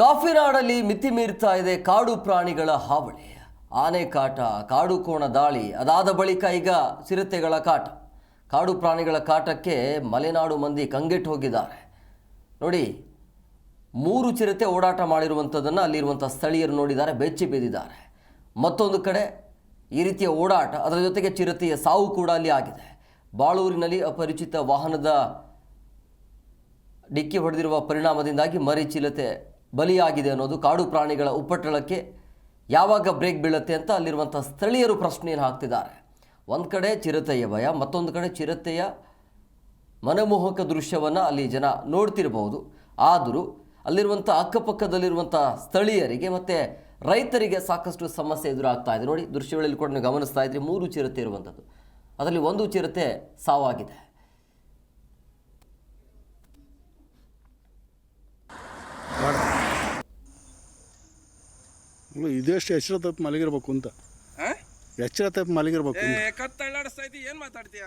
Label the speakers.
Speaker 1: ಕಾಫಿನಾಡಲ್ಲಿ ಮಿತಿ ಮೀರ್ತಾ ಇದೆ ಕಾಡು ಪ್ರಾಣಿಗಳ ಹಾವಳಿ. ಆನೆ ಕಾಟ, ಕಾಡು ಕೋಣ ದಾಳಿ. ಅದಾದ ಬಳಿಕ ಈಗ ಚಿರತೆಗಳ ಕಾಟ. ಕಾಡು ಪ್ರಾಣಿಗಳ ಕಾಟಕ್ಕೆ ಮಲೆನಾಡು ಮಂದಿ ಕಂಗೆಟ್ಟು ಹೋಗಿದ್ದಾರೆ. ನೋಡಿ, ಮೂರು ಚಿರತೆ ಓಡಾಟ ಮಾಡಿರುವಂಥದ್ದನ್ನು ಅಲ್ಲಿರುವಂಥ ಸ್ಥಳೀಯರು ನೋಡಿದ್ದಾರೆ, ಬೆಚ್ಚಿ ಬಿದ್ದಿದ್ದಾರೆ ಮತ್ತೊಂದು ಕಡೆ ಈ ರೀತಿಯ ಓಡಾಟ, ಅದರ ಜೊತೆಗೆ ಚಿರತೆಯ ಸಾವು ಕೂಡ ಅಲ್ಲಿ ಆಗಿದೆ. ಬಾಳೂರಿನಲ್ಲಿ ಅಪರಿಚಿತ ವಾಹನದ ಡಿಕ್ಕಿ ಹೊಡೆದಿರುವ ಪರಿಣಾಮದಿಂದಾಗಿ ಮರಿ ಚಿಲತೆ ಬಲಿಯಾಗಿದೆ ಅನ್ನೋದು ಕಾಡು ಪ್ರಾಣಿಗಳ ಉಪಟಳಕ್ಕೆ ಯಾವಾಗ ಬ್ರೇಕ್ ಬೀಳುತ್ತೆ ಅಂತ ಅಲ್ಲಿರುವಂಥ ಸ್ಥಳೀಯರು ಪ್ರಶ್ನೆಯನ್ನು ಹಾಕ್ತಿದ್ದಾರೆ. ಒಂದು ಕಡೆ ಚಿರತೆಯ ಭಯ, ಮತ್ತೊಂದು ಕಡೆ ಚಿರತೆಯ ಮನಮೋಹಕ ದೃಶ್ಯವನ್ನು ಅಲ್ಲಿ ಜನ ನೋಡ್ತಿರಬಹುದು. ಆದರೂ ಅಲ್ಲಿರುವಂಥ ಅಕ್ಕಪಕ್ಕದಲ್ಲಿರುವಂಥ ಸ್ಥಳೀಯರಿಗೆ ಮತ್ತು ರೈತರಿಗೆ ಸಾಕಷ್ಟು ಸಮಸ್ಯೆ ಎದುರಾಗ್ತಾ ಇದೆ. ನೋಡಿ, ದೃಶ್ಯಗಳಲ್ಲಿ ಕೂಡ ಗಮನಿಸ್ತಾ ಇದ್ರಿ ಮೂರು ಚಿರತೆ ಇರುವಂಥದ್ದು. ಅದರಲ್ಲಿ ಒಂದು ಚಿರತೆ ಸಾವಾಗಿದೆ
Speaker 2: ಅಲ್ಲ, ಇದೆಷ್ಟು ಎಚ್ಚರ ತಪ್ಪು ಮಲಗಿರ್ಬೇಕು ಅಂತ? ಎಚ್ಚರ ತಪ್ಪು ಮಲಗಿರ್ಬೇಕು
Speaker 3: ಕತ್ತಳ್ಳಾಡಿಸ್ತಾ ಇದ್ದೀವಿ ಏನ್ ಮಾತಾಡ್ತೀಯ?